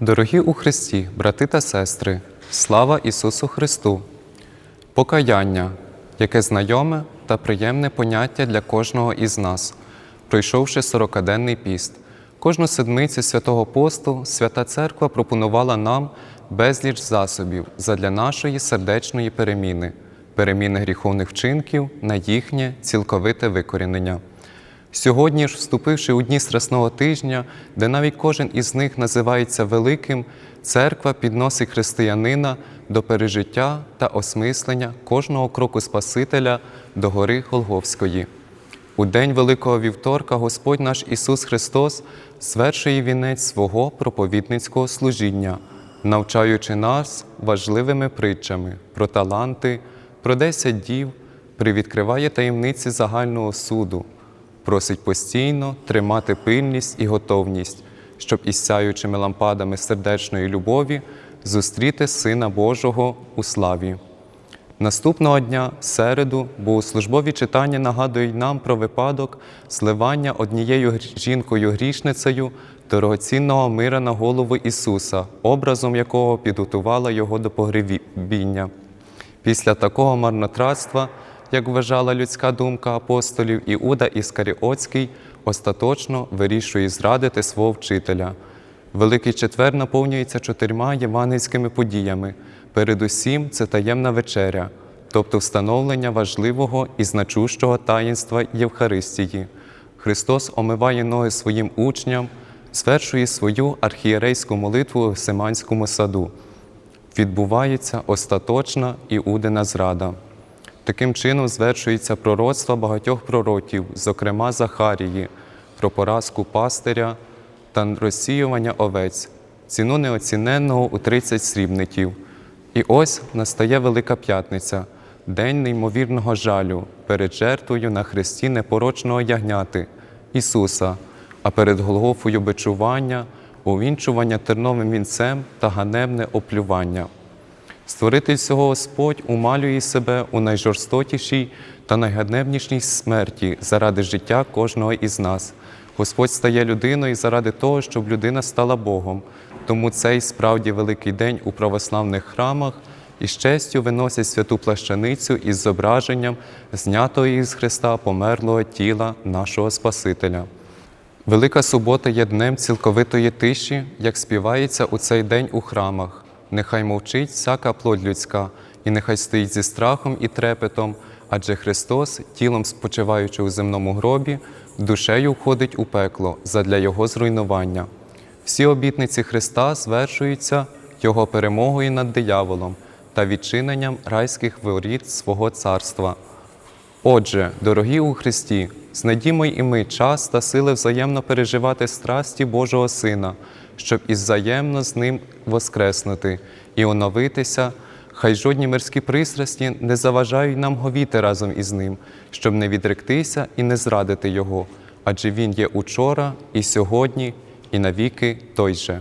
Дорогі у Христі, брати та сестри, слава Ісусу Христу! Покаяння, яке знайоме та приємне поняття для кожного із нас, пройшовши сорокаденний піст. Кожну седмицю святого посту Свята Церква пропонувала нам безліч засобів задля нашої сердечної переміни, переміни гріховних вчинків на їхнє цілковите викорінення. Сьогодні ж, вступивши у дні Страсного тижня, де навіть кожен із них називається великим, церква підносить християнина до пережиття та осмислення кожного кроку Спасителя до гори Голговської. У день Великого Вівторка Господь наш Ісус Христос звершує вінець свого проповідницького служіння, навчаючи нас важливими притчами про таланти, про десять дів, привідкриває таємниці загального суду, просить постійно тримати пильність і готовність, щоб із сяючими лампадами сердечної любові зустріти Сина Божого у славі. Наступного дня, середу, богослужбові читання нагадують нам про випадок зливання однією жінкою-грішницею дорогоцінного мира на голову Ісуса, образом якого підготувала його до погребіння. Після такого марнотратства, як вважала людська думка апостолів, Іуда Іскаріотський остаточно вирішує зрадити свого вчителя. Великий четвер наповнюється чотирма євангельськими подіями. Передусім, це таємна вечеря, тобто встановлення важливого і значущого таїнства Євхаристії. Христос омиває ноги своїм учням, звершує свою архієрейську молитву у Семанському саду. Відбувається остаточна іудина зрада. Таким чином звершується пророцтво багатьох пророків, зокрема Захарії, про поразку пастиря та розсіювання овець, ціну неоціненного у 30 срібників. І ось настає Велика П'ятниця, день неймовірного жалю перед жертвою на хресті непорочного ягняти Ісуса, а перед Голгофою бичування, увінчування терновим вінцем та ганебне оплювання. Створитель всього Господь умалює себе у найжорстокішій та найганебнішій смерті заради життя кожного із нас. Господь стає людиною заради того, щоб людина стала Богом. Тому цей справді великий день у православних храмах із честю виносять святу плащаницю із зображенням знятого із Христа померлого тіла нашого Спасителя. Велика субота є днем цілковитої тиші, як співається у цей день у храмах. Нехай мовчить всяка плоть людська, і нехай стоїть зі страхом і трепетом, адже Христос, тілом спочиваючи у земному гробі, душею входить у пекло задля Його зруйнування. Всі обітниці Христа звершуються Його перемогою над дияволом та відчиненням райських воріт свого царства. Отже, дорогі у Христі, знайдімо і ми час та сили взаємно переживати страсті Божого Сина, щоб із взаємно з Ним воскреснути і оновитися, хай жодні мирські пристрасті не заважають нам говіти разом із Ним, щоб не відректися і не зрадити Його, адже Він є учора і сьогодні, і навіки той же.